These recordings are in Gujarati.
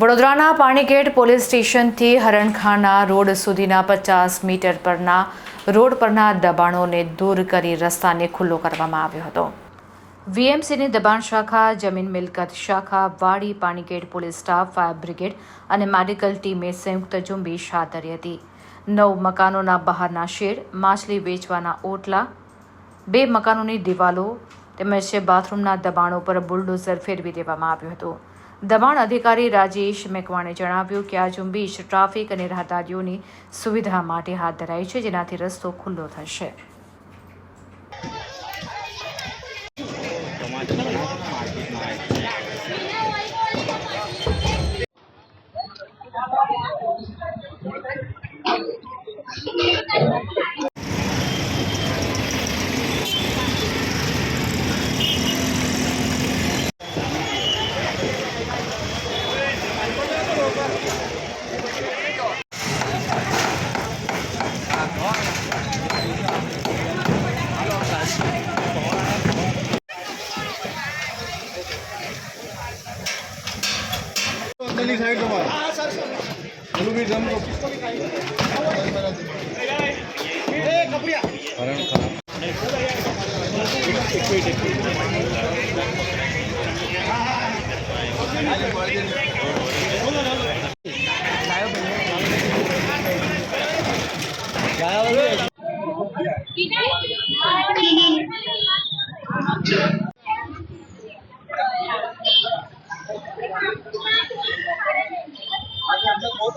વડોદરાના પાણીગેટ પોલીસ સ્ટેશનથી હરણખાના રોડ સુધીના પચાસ મીટર પરના રોડ પરના દબાણોને દૂર કરી રસ્તાને ખુલ્લો કરવામાં આવ્યો હતો. વીએમસીની દબાણ શાખા, જમીન મિલકત શાખા, Wadi Panigate police staff, fire brigade અને મેડિકલ ટીમે સંયુક્ત ઝુંબેશ હાથ ધરી હતી. નવ મકાનોના બહારના શેડ, માછલી વેચવાના ઓટલા, બે મકાનોની દિવાલો તેમજ બાથરૂમના દબાણો પર બુલડોઝર ફેરવી દેવામાં આવ્યું હતું. દબાણ અધિકારી રાજેશ મેકવાણે જણાવ્યું કે આ ઝુંબેશ ટ્રાફિક અને રાહદારીઓની સુવિધા માટે હાથ ધરાઈ છે, જેનાથી રસ્તો ખુલ્લો થશે. अंदर साइड तुम्हारा हां सर सर भी जम दो ए कपड़िया करण खराब एक मिनट एक मिनट क्या हो गया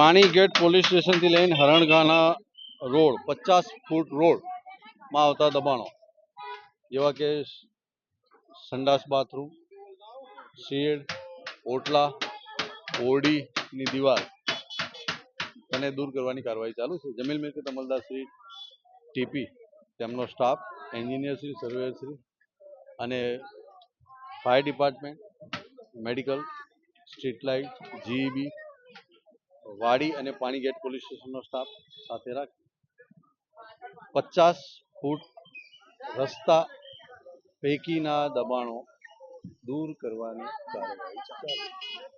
પાણી ગેટ પોલીસ સ્ટેશનથી લઈને હરણગાના રોડ, પચાસ ફૂટ રોડમાં આવતા દબાણો. જેવા કે સંડાસ બાથરૂમ, શેડ, ઓટલા, ઓરડીની દીવાલ તેને દૂર કરવાની કાર્યવાહી ચાલુ છે. જમીલ મિલકત અમલદારશ્રી ટીપી, તેમનો staff, engineer Shri, surveyor Shri અને fire department, medical, street light, GEB Wadi અને પાણીગેટ પોલીસ સ્ટેશનનો સ્ટાફ સાથે રાખી પચાસ ફૂટ રસ્તા પૈકીના દબાણો દૂર કરવાની કાર્યવાહી ચાલુ.